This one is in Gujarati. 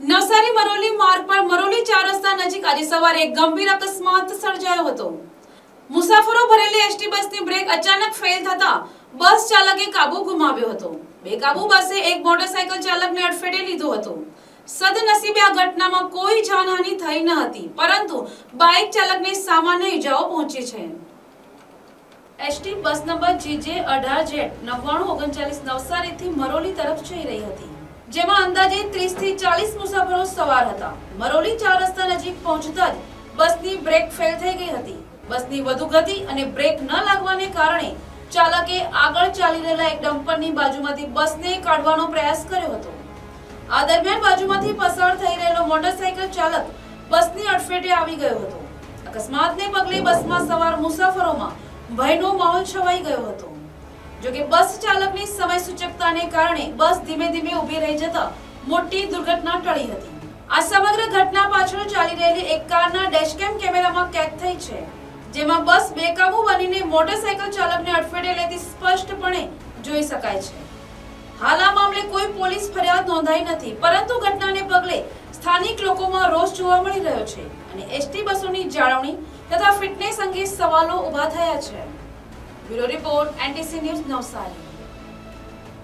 નવસારી મરોલી માર્ગ પર મરોલી ચાર રસ્તા નજીક આજે સવારે એક ગંભીર અકસ્માત સર્જાયો હતો. મુસાફરો ભરેલી એસટી બસની બ્રેક અચાનક ફેલ થતા બસ ચાલકે કાબુ ગુમાવ્યો હતો. બેકાબુ બસે એક મોટરસાયકલ ચાલકને અડફેટે લીધો હતો. સદનસીબે આ ઘટનામાં કોઈ જાનહાનિ થઈ ન હતી, પરંતુ બાઇક ચાલકને સામાન્ય ઈજાઓ પહોંચી છે. એસટી બસ નંબર જીજે અઢાર જેટ નવ્વાણું ઓગણચાલીસ નવસારીથી મરોલી તરફ જઈ રહી હતી, જેમાં અંદાજે ત્રીસથી ચાલીસ સવાર હતા. મરોલી ચાર રસ્તા નજીક પહોંચતા જ બસની બ્રેક ફેલ થઈ ગઈ હતી. બસની વધુ ગતિ અને બ્રેક ન લાગવાને કારણે ચાલકે આગળ ચાલી રહેલા એક ડમ્પરની બાજુમાંથી બસને કાઢવાનો પ્રયાસ કર્યો હતો. આ દરમિયાન બાજુમાંથી પસાર થઈ રહેલો મોટરસાયકલ ચાલક બસની અડફેટે આવી ગયો હતો. અકસ્માતને પગલે બસમાં સવાર મુસાફરોમાં ભયનો માહોલ છવાઈ ગયો હતો. જોકે બસ ચાલકની સમય સૂચકતાને કારણે બસ ધીમે ધીમે ઊભી રહી જતા મોટી દુર્ઘટના ટળી હતી. આ સમગ્ર ઘટના પાછળ ચાલી રહેલી એક કારના ડેશકેમ કેમેરામાં કેદ થઈ છે, જેમાં બસ બેકાબુ બનીને મોટરસાયકલ ચાલકને અડફેટે લેતી સ્પષ્ટપણે જોઈ શકાય છે. હાલ આ મામલે કોઈ પોલીસ ફરિયાદ નોંધાઈ નથી, પરંતુ ઘટનાને પગલે સ્થાનિક લોકોમાં રોષ જોવા મળી રહ્યો છે અને એસટી બસોની જાળવણી તથા ફિટનેસ અંગે સવાલો ઊભા થયા છે. Bureau report, NTC news Navsari.